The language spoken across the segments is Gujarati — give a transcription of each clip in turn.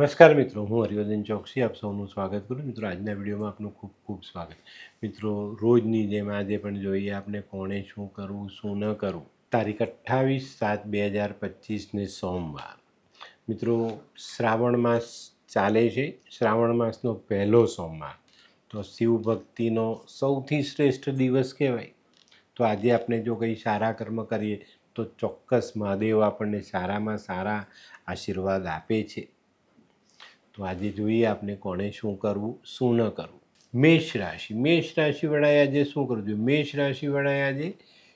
નમસ્કાર મિત્રો, હું હરિવર્ધન ચોકસી, આપ સૌનું સ્વાગત કરું મિત્રો, આજના વિડીયોમાં આપનું ખૂબ ખૂબ સ્વાગત. મિત્રો, રોજની જેમ આજે પણ જોઈએ આપણે કોણે શું કરવું, શું ન કરવું. તારીખ અઠ્ઠાવીસ સાત બે હજાર પચીસને સોમવાર. મિત્રો, શ્રાવણ માસ ચાલે છે. શ્રાવણ માસનો પહેલો સોમવાર. તો શિવ ભક્તિનો સૌથી શ્રેષ્ઠ દિવસ કહેવાય. તો આજે આપણે જો કંઈ સારા કર્મ કરીએ, તો ચોક્કસ મહાદેવ આપણને સારામાં સારા આશીર્વાદ આપે છે. તો આજે જોઈએ આપણે કોણે શું કરવું, શું ન કરવું. મેષ રાશિ, મેષ રાશિવાળાએ આજે શું કરવું જોઈએ મેષ રાશિવાળાએ આજે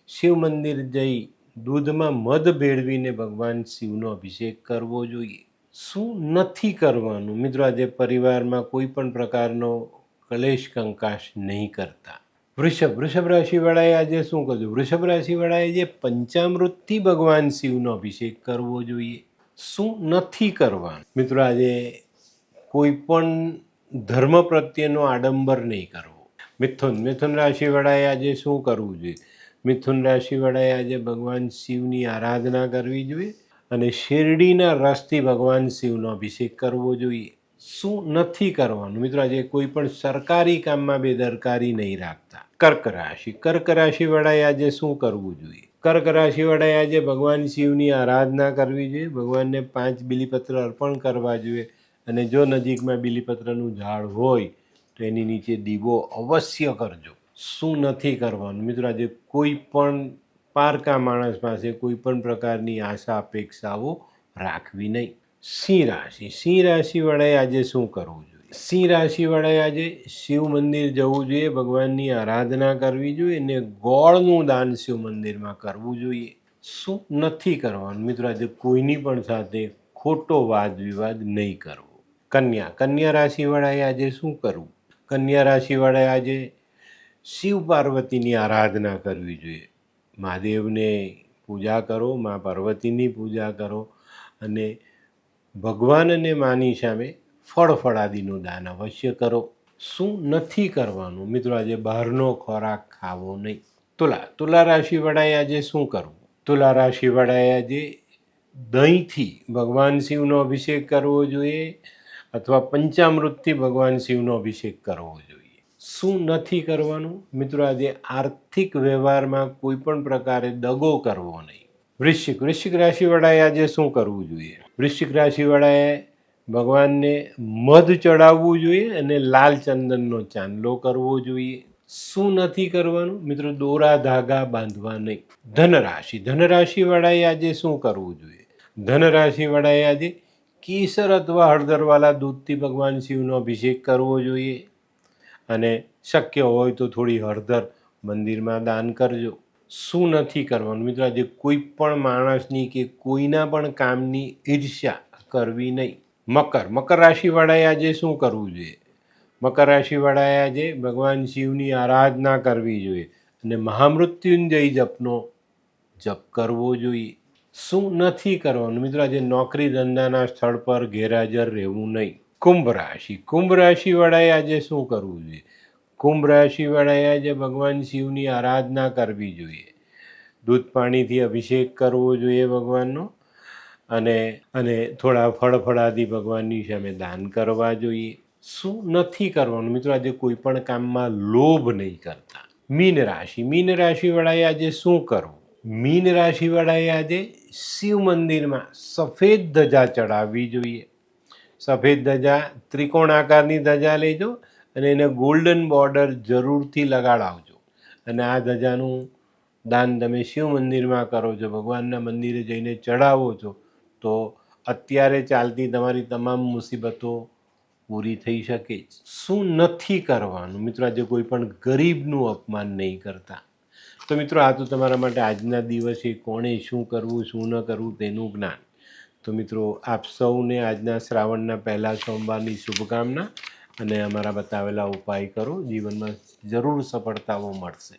શિવ મંદિર જઈ દૂધમાં મધ ભેળવીને ભગવાન શિવનો અભિષેક કરવો જોઈએ. શું નથી કરવાનું? મિત્રો, આજે પરિવારમાં કોઈ પણ પ્રકારનો કલેશ કંકાશ નહીં કરતા. વૃષભ વૃષભ રાશિવાળાએ આજે શું કરવું વૃષભ રાશિવાળાએ જે પંચામૃતથી ભગવાન શિવનો અભિષેક કરવો જોઈએ. શું નથી કરવાનું? મિત્રો, આજે કોઈ પણ ધર્મ પ્રત્યેનો આડંબર નહીં કરવો. મિથુન મિથુન રાશિવાળાએ આજે શું કરવું જોઈએ? મિથુન રાશિવાળાએ આજે ભગવાન શિવની આરાધના કરવી જોઈએ અને શેરડીના રસથી ભગવાન શિવનો અભિષેક કરવો જોઈએ. શું નથી કરવાનું? મિત્રો, આજે કોઈ પણ સરકારી કામમાં બેદરકારી નહીં રાખતા. કર્ક રાશિ, કર્ક રાશિવાળાએ આજે શું કરવું જોઈએ? કર્ક રાશિવાળાએ આજે ભગવાન શિવની આરાધના કરવી જોઈએ, ભગવાનને પાંચ બિલીપત્ર અર્પણ કરવા જોઈએ અને જો નજીકમાં બીલીપત્રનું ઝાડ હોય, તો એની નીચે દીવો અવશ્ય કરજો. શું નથી કરવાનું? મિત્રો, આજે કોઈ પણ પારકા માણસ પાસે કોઈ પણ પ્રકારની આશા, અપેક્ષાઓ રાખવી નહીં. સિંહ રાશિ. સિંહ રાશિવાળાએ આજે શું કરવું જોઈએ? સિંહ રાશિવાળાએ આજે શિવ મંદિર જવું જોઈએ, ભગવાનની આરાધના કરવી જોઈએ અને ગોળનું દાન શિવ મંદિરમાં કરવું જોઈએ. શું નથી કરવાનું? મિત્રો, આજે કોઈની પણ સાથે ખોટો વાદ વિવાદ નહીં કરવો. કન્યા. કન્યા રાશિવાળાએ આજે શું કરવું? કન્યા રાશિવાળાએ આજે શિવ પાર્વતીની આરાધના કરવી જોઈએ. મહાદેવને પૂજા કરો, મા પાર્વતીની પૂજા કરો અને ભગવાનને માની સામે ફળ ફળાદીનું દાન અવશ્ય કરો. શું નથી કરવાનું? મિત્રો, આજે બહારનો ખોરાક ખાવો નહીં. તુલા તુલા રાશિવાળાએ આજે શું કરવું? તુલા રાશિવાળાએ આજે દહીંથી ભગવાન શિવનો અભિષેક કરવો જોઈએ. અથવા પંચામૃતથી ભગવાન શિવનો અભિષેક કરવો જોઈએ. શું નથી કરવાનું? મિત્રો, આજે આર્થિક વ્યવહારમાં કોઈ પણ પ્રકારે દગો કરવો નહીં. વૃશ્ચિક વૃશ્ચિક રાશિવાળાએ આજે શું કરવું જોઈએ? વૃશ્ચિક રાશિવાળાએ ભગવાનને મધ ચડાવવું જોઈએ અને લાલ ચંદનનો ચાંદલો કરવો જોઈએ. શું નથી કરવાનું? મિત્રો, દોરા ધાગા બાંધવા નહીં. ધનરાશિ, ધનરાશિવાળાએ આજે શું કરવું જોઈએ? ધનરાશિવાળાએ આજે કેસર અથવા હળદરવાળા દૂધથી ભગવાન શિવનો અભિષેક કરવો જોઈએ. અને શક્ય હોય તો થોડી હળદર મંદિરમાં દાન કરજો. શું નથી કરવાનું? મિત્રો, આજે કોઈ પણ માણસની કે કોઈના પણ કામની ઈર્ષ્યા કરવી નહીં. મકર. મકર રાશિવાળાએ આજે શું કરવું જોઈએ? મકર રાશિવાળાએ આજે ભગવાન શિવની આરાધના કરવી જોઈએ અને મહામૃત્યુંજય જપનો જપ કરવો જોઈએ. શું નથી કરવાનું? મિત્રો, આજે નોકરી ધંધાના સ્થળ પર ગેરહાજર રહેવું નહીં. કુંભ રાશિ. કુંભ રાશિવાળાએ આજે શું કરવું જોઈએ? કુંભ રાશિવાળાએ આજે ભગવાન શિવની આરાધના કરવી જોઈએ. દૂધ પાણીથી અભિષેક કરવો જોઈએ ભગવાનનો અને અને થોડા ફળફળાદી ભગવાનની સામે દાન કરવા જોઈએ. શું નથી કરવાનું? મિત્રો, આજે કોઈ પણ કામમાં લોભ નહીં કરતા. મીન રાશિ. મીન રાશિવાળાએ આજે શું કરવું? મીન રાશિવાળાએ આજે શિવ મંદિરમાં સફેદ ધજા ચડાવવી જોઈએ. સફેદ ધજા ત્રિકોણ આકારની ધજા લેજો અને એને ગોલ્ડન બોર્ડર જરૂરથી લગાડાવજો. અને આ ધજાનું દાન તમે શિવ મંદિરમાં કરો છો, ભગવાનના મંદિરે જઈને ચડાવો છો, તો અત્યારે ચાલતી તમારી તમામ મુસીબતો પૂરી થઈ શકે શું નથી કરવાનું? મિત્રો, આજે કોઈ પણ ગરીબનું અપમાન નહીં કરતા. તો મિત્રો, આ તો તમારા માટે આજના દિવસે કોણે શું કરવું, શું ન કરવું તેનું જ્ઞાન. તો મિત્રો, આપ સૌને આજના શ્રાવણના પહેલા સોમવારની શુભકામના અને અમારા બતાવેલા ઉપાય કરો. જીવનમાં જરૂર સફળતાઓ મળશે.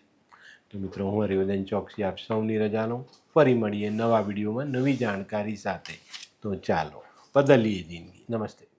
તો મિત્રો, હું હરિવદન ચોકસી આપ સૌની રજા લઉં. ફરી મળીએ નવા વિડીયોમાં નવી જાણકારી સાથે. તો ચાલો, બદલીએ જિંદગી. નમસ્તે.